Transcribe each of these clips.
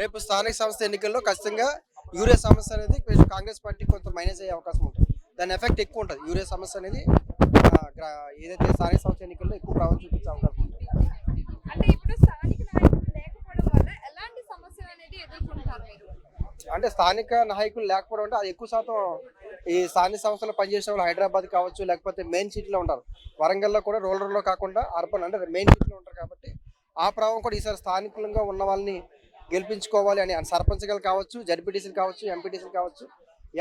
రేపు స్థానిక సంస్థ ఎన్నికల్లో ఖచ్చితంగా యూరియా సమస్య అనేది కాంగ్రెస్ పార్టీ కొంత మైనస్ అయ్యే అవకాశం ఉంటుంది. దాని ఎఫెక్ట్ ఎక్కువ ఉంటుంది. యూరియా సమస్య అనేది ఏదైతే స్థానిక సంస్థ ఎన్నికల్లో ఎక్కువ ప్రభావం చూపించే అవకాశం ఉంటుంది. అంటే ఇప్పుడు స్థానిక నాయకులు లేకపోవడం వల్ల ఎలాంటి సమస్యలు అనేది ఎదుర్కొంటారు మీరు? అంటే స్థానిక నాయకులు లేకపోవడం అంటే అది ఎక్కువ శాతం ఈ స్థానిక సంస్థలు పనిచేసే వాళ్ళు హైదరాబాద్ కావచ్చు లేకపోతే మెయిన్ సిటీలో ఉంటారు. వరంగల్లో కూడా రూరల్లో కాకుండా అర్బన్ అంటే మెయిన్ సిటీలో ఉంటారు కాబట్టి ఆ ప్రభావం కూడా ఈసారి స్థానికంగా ఉన్న వాళ్ళని గెలిపించుకోవాలి అని సర్పంచ్లు కావచ్చు జడ్పీటీసీలు కావచ్చు ఎంపీటీసీలు కావచ్చు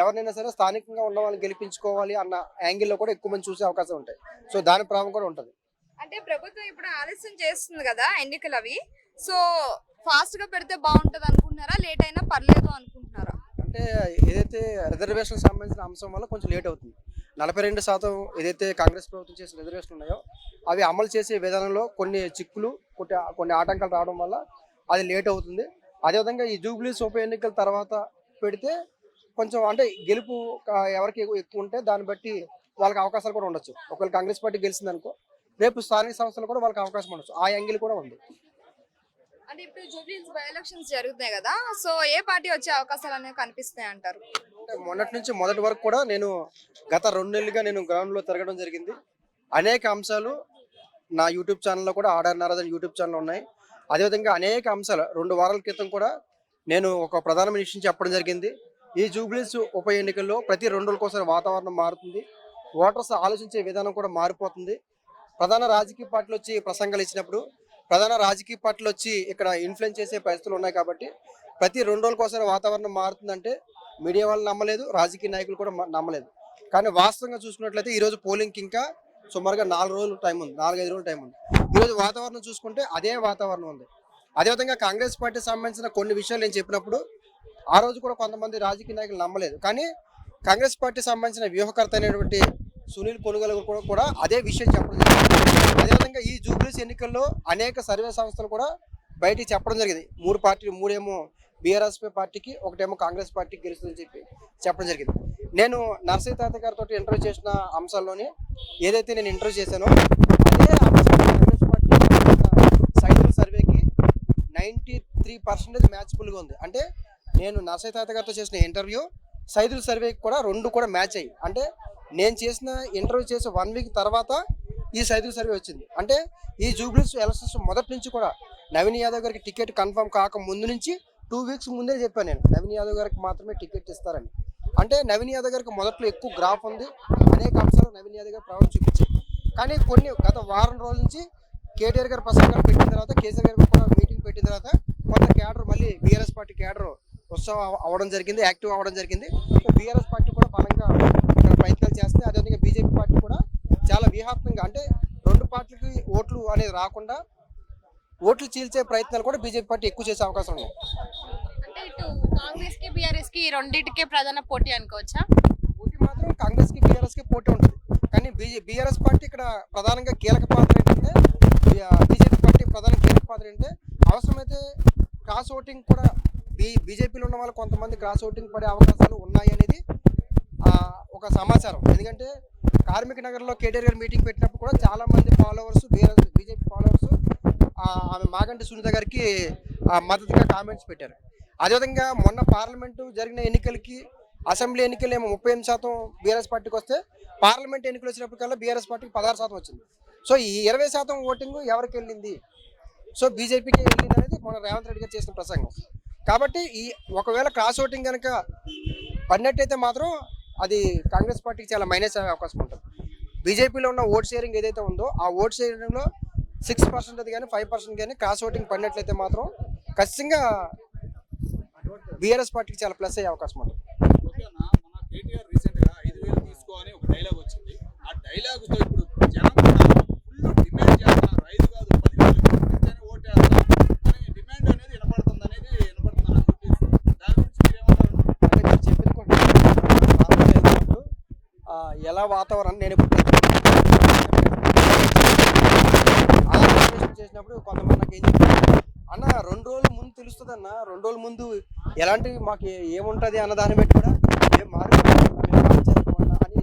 ఎవరినైనా సరే స్థానికంగా ఉన్న వాళ్ళని గెలిపించుకోవాలి అన్న యాంగిల్లో కూడా ఎక్కువ మంది చూసే అవకాశం ఉంటాయి. సో దాని ప్రభావం కూడా ఉంటుంది. అంటే ప్రభుత్వం ఇప్పుడు ఆలస్యం చేస్తుంది కదా ఎన్నికలు అవి. సో ఫాస్ట్గా పెడితే బాగుంటది అనుకుంటున్నారా? లేట్ అయినా పర్లేదు అనుకుంటున్నారా? అంటే ఏదైతే రిజర్వేషన్ సంబంధించిన అంశం వల్ల కొంచెం లేట్ అవుతుంది. నలభై రెండు శాతం ఏదైతే కాంగ్రెస్ ప్రభుత్వం చేసిన రిజర్వేషన్ ఉన్నాయో అవి అమలు చేసే విధానంలో కొన్ని చిక్కులు కొన్ని కొన్ని ఆటంకాలు రావడం వల్ల అది లేట్ అవుతుంది. అదేవిధంగా ఈ జూబ్లీస్ ఉప ఎన్నికల తర్వాత పెడితే కొంచెం అంటే గెలుపు ఎవరికి ఎక్కువ ఉంటే దాన్ని బట్టి వాళ్ళకి అవకాశాలు కూడా ఉండొచ్చు. ఒకవేళ కాంగ్రెస్ పార్టీ గెలిచింది అనుకో రేపు స్థానిక సంస్థలు కూడా వాళ్ళకి అవకాశం ఉండొచ్చు. ఆ యాంగిల్ కూడా ఉంది. అంటే ఇప్పుడు జూబ్లీస్ బై ఎలక్షన్స్ జరుగుతున్నాయి కదా సో ఏ పార్టీ వచ్చే అవకాశాలు అనేవి కనిపిస్తాయి అంటారు? అంటే మొన్నటి నుంచి మొదటి వరకు కూడా నేను గత రెండు నెలలుగా నేను గ్రౌండ్లో తిరగడం జరిగింది. అనేక అంశాలు నా యూట్యూబ్ ఛానల్లో కూడా ఆర్డర్ నారదన్ యూట్యూబ్ ఛానల్ ఉన్నాయి. అదేవిధంగా అనేక అంశాలు. రెండు వారాల క్రితం కూడా నేను ఒక ప్రధాన విషయం చెప్పడం జరిగింది. ఈ జూబ్లీస్ ఉప ఎన్నికల్లో ప్రతి రెండు రోజులకోసారి వాతావరణం మారుతుంది. ఓటర్స్ ఆలోచించే విధానం కూడా మారిపోతుంది. ప్రధాన రాజకీయ పార్టీలు వచ్చి ప్రసంగాలు ఇచ్చినప్పుడు ప్రధాన రాజకీయ పార్టీలు వచ్చి ఇక్కడ ఇన్ఫ్లుయెన్స్ చేసే పరిస్థితులు ఉన్నాయి కాబట్టి ప్రతి రెండు రోజులకోసారి వాతావరణం మారుతుందంటే మీడియా వాళ్ళు నమ్మలేదు రాజకీయ నాయకులు కూడా నమ్మలేదు. కానీ వాస్తవంగా చూసుకున్నట్లయితే ఈరోజు పోలింగ్కి ఇంకా సుమారుగా నాలుగు రోజులు టైం ఉంది. నాలుగైదు రోజులు టైం ఉంది. ఈ రోజు వాతావరణం చూసుకుంటే అదే వాతావరణం ఉంది. అదేవిధంగా కాంగ్రెస్ పార్టీ సంబంధించిన కొన్ని విషయాలు నేను చెప్పినప్పుడు ఆ రోజు కూడా కొంతమంది రాజకీయ నాయకులు నమ్మలేదు. కానీ కాంగ్రెస్ పార్టీ సంబంధించిన వ్యూహకర్త అయినటువంటి సునీల్ కొనుగోలు కూడా కూడా అదే విషయం చెప్పడం జరిగింది. అదేవిధంగా ఈ జూబ్లీస్ ఎన్నికల్లో అనేక సర్వే సంస్థలు కూడా బయటికి చెప్పడం జరిగింది. మూడు పార్టీలు మూడేమో బీఆర్ఎస్పీ పార్టీకి ఒకటేమో కాంగ్రెస్ పార్టీకి గెలుస్తుందని చెప్పి చెప్పడం జరిగింది. నేను నర్సీ తాత గారితో ఇంటర్వ్యూ చేసిన అంశాల్లోనే ఏదైతే నేను ఇంటర్వ్యూ చేశానో అదే కాంగ్రెస్ పార్టీ సైకిల్ సర్వేకి నైంటీ త్రీ పర్సెంటేజ్ మ్యాచ్ఫుల్గా ఉంది. అంటే నేను నర్సీ తాత గారితో చేసిన ఇంటర్వ్యూ సైదుల్ సర్వేకి కూడా రెండు కూడా మ్యాచ్ అయ్యి అంటే నేను చేసిన ఇంటర్వ్యూ చేసి వన్ వీక్ తర్వాత ఈ సైదుల్ సర్వే వచ్చింది. అంటే ఈ జూబ్లీస్ ఎలక్షన్స్ మొదటి నుంచి కూడా నవీన్ యాదవ్ గారికి టికెట్ కన్ఫర్మ్ కాక ముందు నుంచి టూ వీక్స్ ముందే చెప్పాను నేను. నవీన్ యాదవ్ గారికి మాత్రమే టికెట్ ఇస్తారని. అంటే నవీన్ యాదవ్ గారికి మొదట్లో ఎక్కువ గ్రాఫ్ ఉంది. అనేక అంశాలు నవీన్ యాదవ్ గారు ప్రభావం చూపించాయి. కానీ కొన్ని గత వారం రోజుల నుంచి కేటీఆర్ గారు ప్రసంగం పెట్టిన తర్వాత కేసీఆర్ గారు కూడా మీటింగ్ పెట్టిన తర్వాత కొంత క్యాడర్ మళ్ళీ బీఆర్ఎస్ పార్టీ క్యాడర్ ఉత్సవం అవ్వడం జరిగింది యాక్టివ్ అవ్వడం జరిగింది. బీఆర్ఎస్ పార్టీ కూడా బలంగా ఇక్కడ ప్రయత్నాలు చేస్తే అదేవిధంగా బీజేపీ పార్టీ కూడా చాలా వ్యూహాత్మకంగా అంటే రెండు పార్టీలకి ఓట్లు అనేది రాకుండా ఓట్లు చీల్చే ప్రయత్నాలు కూడా బీజేపీ పార్టీ ఎక్కువ చేసే అవకాశం ఉంది. అంటే ఇటు కాంగ్రెస్కి బీఆర్ఎస్కి రెండింటికే ప్రధాన పోటీ అనుకోవచ్చా? పోటీ మాత్రం కాంగ్రెస్కి బీఆర్ఎస్కి పోటీ ఉంటుంది. కానీ బీజే బీఆర్ఎస్ పార్టీ ఇక్కడ ప్రధానంగా కీలక పాత్ర ఏంటంటే బీజేపీ పార్టీ ప్రధాన కీలక పాత్ర ఏంటంటే అవసరమైతే క్రాస్ ఓటింగ్ కూడా బీ బీజేపీలో ఉన్న వాళ్ళు కొంతమంది క్రాస్ ఓటింగ్ పడే అవకాశాలు ఉన్నాయి అనేది ఒక సమాచారం. ఎందుకంటే కార్మిక నగర్లో కేటీఆర్ గారు మీటింగ్ పెట్టినప్పుడు కూడా చాలా మంది ఫాలోవర్స్ ఫాలోవర్స్ ఆమె మాగంటి సునీత గారికి మద్దతుగా కామెంట్స్ పెట్టారు. అదేవిధంగా మొన్న పార్లమెంటు జరిగిన ఎన్నికలకి అసెంబ్లీ ఎన్నికలు ఏమో ముప్పై ఎనిమిది శాతం బీఆర్ఎస్ పార్టీకి వస్తే పార్లమెంట్ ఎన్నికలు వచ్చినప్పటికల్లా బీఆర్ఎస్ పార్టీకి పదహారు శాతం వచ్చింది. సో ఈ ఇరవై శాతం ఓటింగ్ ఎవరికి వెళ్ళింది? సో బీజేపీకి వెళ్ళింది అనేది మన రేవంత్ రెడ్డి గారు చేసిన ప్రసంగం. కాబట్టి ఈ ఒకవేళ క్రాస్ ఓటింగ్ కనుక పడినట్టయితే మాత్రం అది కాంగ్రెస్ పార్టీకి చాలా మైనస్ అయ్యే అవకాశం ఉంటుంది. బీజేపీలో ఉన్న ఓట్ షేరింగ్ ఏదైతే ఉందో ఆ ఓట్ షేరింగ్లో సిక్స్ పర్సెంట్ అది కానీ ఫైవ్ పర్సెంట్ కానీ క్రాస్ ఓటింగ్ పడినట్లయితే మాత్రం ఖచ్చితంగా బీఆర్ఎస్ పార్టీకి చాలా ప్లస్ అయ్యే అవకాశం ఉంటుంది. ఓకే అన్న మన కేటీఆర్ అన్న రెండు రోజుల ముందు ఎలాంటి మాకు ఏముంటది అన్న దాన్ని బట్టి కూడా ఏం మార్పు అని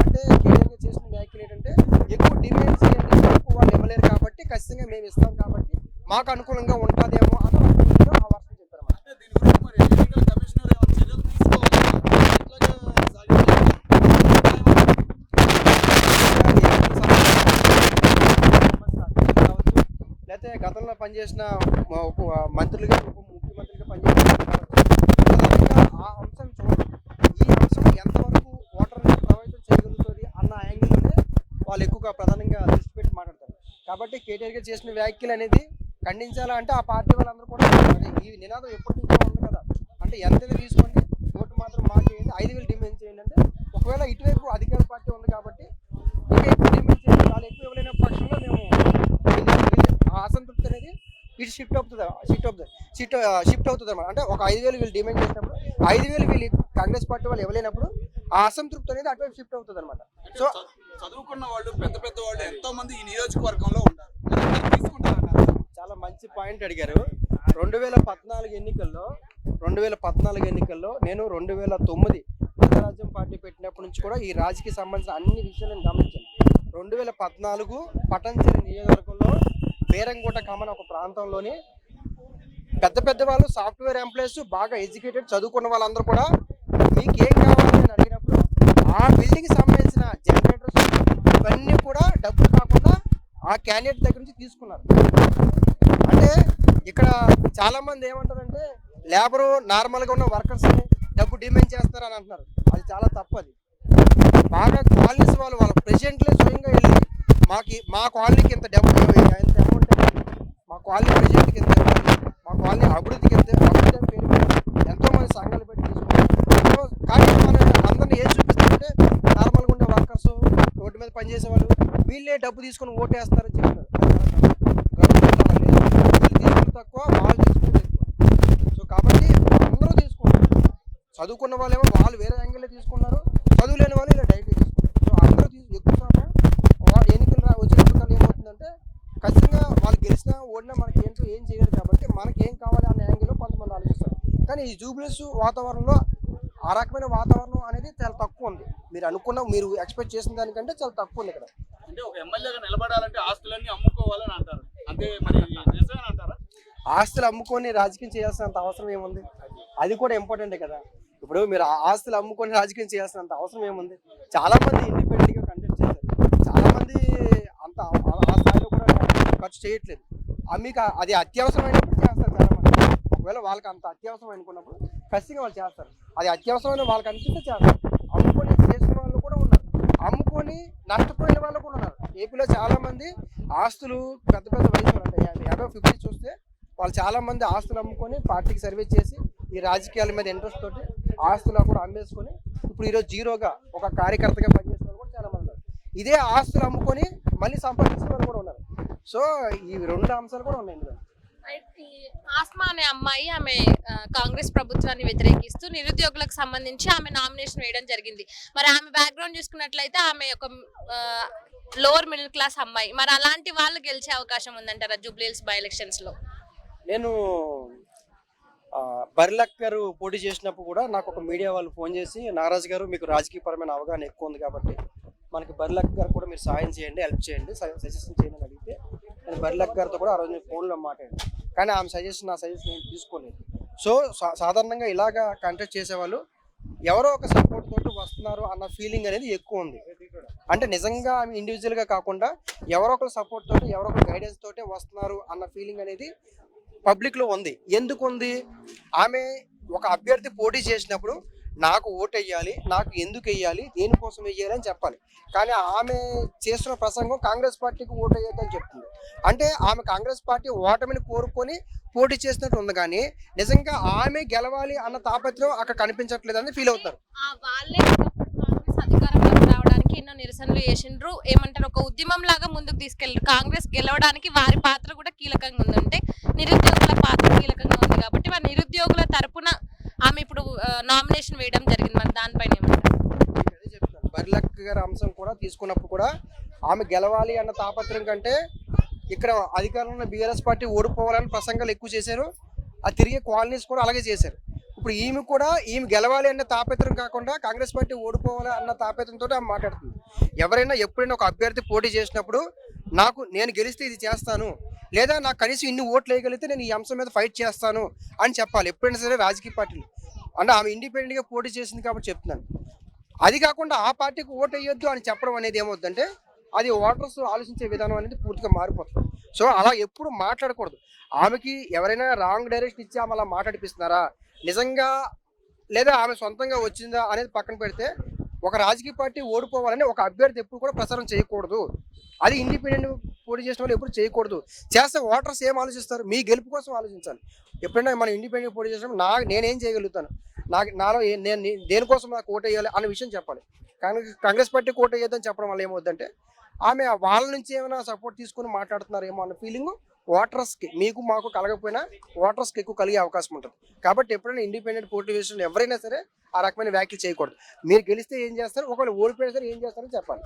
అంటే కేంద్రంగా చేసిన వ్యాఖ్యలు ఏంటంటే ఎక్కువ డిమాండ్స్ ఎక్కువ వాళ్ళు ఇవ్వలేరు కాబట్టి ఖచ్చితంగా మేము ఇస్తాం కాబట్టి మాకు అనుకూలంగా ఉంటుందేమో అన్న పనిచేసిన మంత్రులుగా ఉప ముఖ్యమంత్రిగా పనిచేసిన ఆ అంశం చూడండి. ఈ అంశం ఎంతవరకు ఓటర్ని ప్రభావితం చేయగలుగుతుంది అన్న యాంగిల్లోనే వాళ్ళు ఎక్కువగా ప్రధానంగా దృష్టి పెట్టి మాట్లాడతారు. కాబట్టి కేటీఆర్ గారు చేసిన వ్యాఖ్యలు అనేది ఖండించాలా అంటే ఆ పార్టీ వాళ్ళందరూ కూడా ఈ నినాదం ఎప్పటి నుంచో ఉంది కదా. అంటే ఎంత తీసుకోండి ఓటు మాత్రం మాకేయండి ఐదు వేలు డిమాండ్ చేయండి అంటే ఒకవేళ ఇటువైపు అధికార పార్టీ ఉంది కాబట్టి ఇంకా ఎక్కువ డిమాండ్ చేయండి వాళ్ళు ఎక్కువ ఇవ్వలేని పక్షంలో మేము ఇది- ఇది ఆ అసంతృప్తి అనేది ఇటు షిఫ్ట్ అవుతుంది? షిఫ్ట్ అవుతుంది. షిఫ్ట్ షిఫ్ట్ అవుతుంది అనమాట అంటే ఒక ఐదు వేలు వీళ్ళు డిమాండ్ చేసినప్పుడు ఐదు వేలు వీళ్ళు కాంగ్రెస్ పార్టీ వాళ్ళు ఇవ్వలేనప్పుడు ఆ అసంతృప్తి అనేది అటువైపు షిఫ్ట్ అవుతుంది అనమాట సో చదువుకున్న వాళ్ళు పెద్ద పెద్ద వాళ్ళు ఎంతో మంది ఈ నియోజకవర్గంలో ఉన్నారు. చాలా మంచి పాయింట్ అడిగారు. రెండు వేల పద్నాలుగు ఎన్నికల్లో రెండు వేల పద్నాలుగు ఎన్నికల్లో నేను రెండు వేల తొమ్మిది ప్రజారాజ్యం పార్టీ పెట్టినప్పటి నుంచి కూడా ఈ రాజకీయ సంబంధించిన అన్ని విషయాలు నేను గమనించాను. రెండు వేల పద్నాలుగు పటంచెరి నియోజకవర్గంలో బేరంకోట కామన్ ఒక ప్రాంతంలోని పెద్ద పెద్ద వాళ్ళు సాఫ్ట్వేర్ ఎంప్లాయీస్ బాగా ఎడ్యుకేటెడ్ చదువుకున్న వాళ్ళందరూ కూడా మీకు ఏం కావాలి? అని అడిగినప్పుడు ఆ బిల్డింగ్ సంబంధించిన జనరేటర్స్ ఇవన్నీ కూడా డబ్బులు కాకుండా ఆ క్యాండిడేట్ దగ్గర నుంచి తీసుకున్నారు. అంటే ఇక్కడ చాలామంది ఏమంటారంటే లేబరు నార్మల్గా ఉన్న వర్కర్స్ని డబ్బు డిమాండ్ చేస్తారు అని అంటున్నారు. అది చాలా తప్పు అది. బాగా కాలనీస్ వాళ్ళు వాళ్ళ ప్రెసిడెంట్లే స్వయంగా వెళ్ళి మాకు మా కాలనీకి ఇంత డబ్బు ఎంత కాలనీ ప్రెసిడెంట్కి ఎంత ఇవ్వాలి మా కాలనీ అభివృద్ధికి ఎంత అభివృద్ధి పేరు పెట్టి సంఘాలు పెట్టి తీసుకోవాలి కానీ మనం అందరినీ ఏం చూపిస్తారంటే నార్మల్గా ఉండే వర్కర్స్ రోడ్డు మీద పనిచేసే వాళ్ళు వీళ్ళే డబ్బు తీసుకొని ఓటేస్తారని చెప్తారు తక్కువ వాళ్ళు తీసుకుంటే సో కాబట్టి అందరూ తీసుకుంటారు చదువుకున్న వాళ్ళేమో వాళ్ళు వేరే యాంగిల్లో తీసుకున్నారు. చదువులేని వాళ్ళు ఇలా డైరెక్ట్ తీసుకున్నారు సో అందరూ తీసు ఎక్కువ శాతం వా- ఎన్నికలు రా వచ్చినప్పుడు ఏమవుతుందంటే ఖచ్చితంగా వాళ్ళు గెలిచినా ఓడినా మనకి ఏంటో ఏం చేయలేదు కాబట్టి మనకి ఏం కావాలి అన్న యాంగిల్లో కొంతమంది ఆలోచిస్తారు కానీ ఈ జూబ్లీస్ వాతావరణంలో ఆ రకమైన వాతావరణం అనేది చాలా తక్కువ ఉంది. మీరు అనుకున్న మీరు ఎక్స్పెక్ట్ చేసిన దానికంటే చాలా తక్కువ ఉంది ఇక్కడ. అంటే ఒక ఎమ్మెల్యేగా నిలబడాలంటే ఆస్తులన్నీ అమ్ముకోవాలని అంటారు. అంటే మరి అంటారా? ఆస్తులు అమ్ముకొని రాజకీయం చేయాల్సినంత అవసరం ఏముంది? అది కూడా ఇంపార్టెంటే కదా. ఇప్పుడు మీరు ఆస్తులు అమ్ముకొని రాజకీయం చేయాల్సినంత అవసరం ఏముంది? చాలా మంది ఇండిపెండెంట్గా కంటెస్ట్ చేశారు. చాలా మంది అంత ఆ- స్థాయిలో కూడా ఖర్చు చేయట్లేదు. మీకు అది అత్యవసరమైనప్పుడు ఒకవేళ వాళ్ళకి అంత అత్యవసరం అనుకున్నప్పుడు ఖచ్చితంగా వాళ్ళు చేస్తారు. అది అత్యవసరమైన వాళ్ళకి అనిపిస్తే చేస్తారు. అమ్ముకొని చేసిన వాళ్ళు కూడా ఉన్నారు. అమ్ముకొని నష్టపోయిన వాళ్ళు కూడా ఉన్నారు. ఏపీలో చాలామంది ఆస్తులు పెద్ద పెద్ద వయసు అంటే యాభై ఫిఫ్టీ చూస్తే వాళ్ళు చాలామంది ఆస్తులు అమ్ముకొని పార్టీకి సర్వీస్ చేసి ఈ రాజకీయాల మీద ఇంట్రెస్ట్ తోటి ఆస్తులు కూడా అమ్మేసుకొని ఇప్పుడు ఈరోజు జీరోగా ఒక కార్యకర్తగా పనిచేసిన వాళ్ళు కూడా చాలా మంది ఉన్నారు. ఇదే ఆస్తులు అమ్ముకొని మళ్ళీ సంపాదించిన వాళ్ళు కూడా ఉన్నారు. సో ఈ రెండు అంశాలు కూడా ఉన్నాయి ఆస్మా అనే అమ్మాయి ఆమె కాంగ్రెస్ ప్రభుత్వాన్ని వ్యతిరేకిస్తూ నిరుద్యోగులకు సంబంధించి ఆమె నామినేషన్ వేయడం జరిగింది. మరి ఆమె బ్యాక్గ్రౌండ్ చూసుకున్నట్లయితే ఆమె ఒక లోవర్ మిడిల్ క్లాస్ అమ్మాయి. మరి అలాంటి వాళ్ళు గెలిచే అవకాశం ఉందంటారా జూబ్లీహిల్స్ బై ఎలక్షన్స్లో? నేను ఆ, గారు పోటీ చేసినప్పుడు కూడా నాకు ఒక మీడియా వాళ్ళు ఫోన్ చేసి నారాజు గారు మీకు రాజకీయపరమైన అవగాహన ఎక్కువ ఉంది కాబట్టి మనకి బర్లక్ గారు కూడా మీరు సాయం చేయండి హెల్ప్ చేయండి సజెషన్ చేయండి అడిగితే నేను బర్లక్ గారితో కూడా ఆ రోజు ఫోన్లో మాట్లాడాను. కానీ ఆమె సజెషన్ నా సజెషన్ నేను తీసుకోలేదు. సో సాధారణంగా ఇలాగా కంటెక్ట్ చేసేవాళ్ళు ఎవరో ఒక సపోర్ట్ తోటి వస్తున్నారు అన్న ఫీలింగ్ అనేది ఎక్కువ ఉంది. అంటే నిజంగా ఆమె ఇండివిజువల్గా కాకుండా ఎవరో ఒకరు సపోర్ట్ తోటి ఎవరో ఒక గైడెన్స్ తోటే వస్తున్నారు అన్న ఫీలింగ్ అనేది పబ్లిక్లో ఉంది. ఎందుకు ఉంది? ఆమె ఒక అభ్యర్థి పోటీ చేసినప్పుడు నాకు ఓటు వేయాలి నాకు ఎందుకు వేయాలి దేనికోసం వేయాలి అని చెప్పాలి. కానీ ఆమె చేస్తున్న ప్రసంగం కాంగ్రెస్ పార్టీకి ఓటు వేయొద్దని చెప్తుంది. అంటే ఆమె కాంగ్రెస్ పార్టీ ఓటమిని కోరుకొని పోటీ చేసినట్టు ఉంది కానీ నిజంగా ఆమె గెలవాలి అన్న తాపత్రం అక్కడ కనిపించట్లేదని ఫీల్ అవుతారు. వాళ్ళే కాంగ్రెస్ రావడానికి ఎన్నో నిరసనలు చేసిండ్రు. ఏమంటారు? ఒక ఉద్యమం లాగా ముందుకు తీసుకెళ్ళారు కాంగ్రెస్ గెలవడానికి వారి పాత్ర కూడా కీలకంగా ఉంది అంటే నిరుద్యోగుల పాత్ర కీలకంగా ఉంది కాబట్టి వారి నిరుద్యోగుల తరపు నామినేషన్ వేయడం జరిగింది మరి దానిపైన ఏమంటారు? బర్లక్ గారి అంశం కూడా తీసుకున్నప్పుడు కూడా ఆమె గెలవాలి అన్న తాపత్రయం కంటే ఇక్కడ అధికారంలో ఉన్న బీఆర్ఎస్ పార్టీ ఓడిపోవాలని ప్రసంగాలు ఎక్కువ చేశారు. ఆ తిరిగే కాలనీస్ కూడా అలాగే చేశారు. ఇప్పుడు ఈమె కూడా ఈమె గెలవాలి అన్న తాపత్రం కాకుండా కాంగ్రెస్ పార్టీ ఓడిపోవాలి అన్న తాపత్రంతో ఆమె మాట్లాడుతుంది. ఎవరైనా ఎప్పుడైనా ఒక అభ్యర్థి పోటీ చేసినప్పుడు నాకు నేను గెలిస్తే ఇది చేస్తాను లేదా నాకు కనీసం ఇన్ని ఓట్లు వేయగలిగితే నేను ఈ అంశం మీద ఫైట్ చేస్తాను అని చెప్పాలి. ఎప్పుడైనా సరే రాజకీయ పార్టీలు. అంటే ఆమె ఇండిపెండెంట్గా పోటీ చేసింది కాబట్టి చెప్తున్నాను. అది కాకుండా ఆ పార్టీకి ఓటు వేయొద్దు అని చెప్పడం అనేది ఏమవుతుందంటే అది ఓటర్స్ ఆలోచించే విధానం అనేది పూర్తిగా మారిపోతుంది. సో అలా ఎప్పుడు మాట్లాడకూడదు. ఆమెకి ఎవరైనా రాంగ్ డైరెక్షన్ ఇచ్చి ఆమె అలా మాట్లాడిపిస్తున్నారా? నిజంగా లేదా ఆమె సొంతంగా వచ్చిందా అనేది పక్కన పెడితే ఒక రాజకీయ పార్టీ ఓడిపోవాలని ఒక అభ్యర్థి ఎప్పుడు కూడా ప్రచారం చేయకూడదు. అది ఇండిపెండెంట్ పోటీ చేసిన వాళ్ళు ఎప్పుడు చేయకూడదు. చేస్తే ఓటర్స్ ఏం ఆలోచిస్తారు? మీ గెలుపు కోసం ఆలోచించాలి. ఎప్పుడైనా మనం ఇండిపెండెంట్ పోటీ చేసినప్పుడు నా నేనేం చేయగలుగుతాను? నాకు నాలో నేను దేనికోసం నాకు ఓటు వేయాలి అనే విషయం చెప్పాలి. కాంగ్రెస్ కాంగ్రెస్ పార్టీ ఓటు వేయద్దని చెప్పడం వల్ల ఏమవుద్దంటే ఆమె వాళ్ళ నుంచి ఏమైనా సపోర్ట్ తీసుకుని మాట్లాడుతున్నారేమో అన్న ఫీలింగ్ ఓటర్స్కి మీకు మాకు కలగకపోయినా ఓటర్స్కి ఎక్కువ కలిగే అవకాశం ఉంటుంది. కాబట్టి ఎప్పుడైనా ఇండిపెండెంట్ పోటీ చేసిన ఎవరైనా సరే ఆ రకమైన వ్యాఖ్యలు చేయకూడదు. మీరు గెలిస్తే ఏం చేస్తారు? ఒకవేళ ఓడిపోయినా సరే ఏం చేస్తారో చెప్పాలి.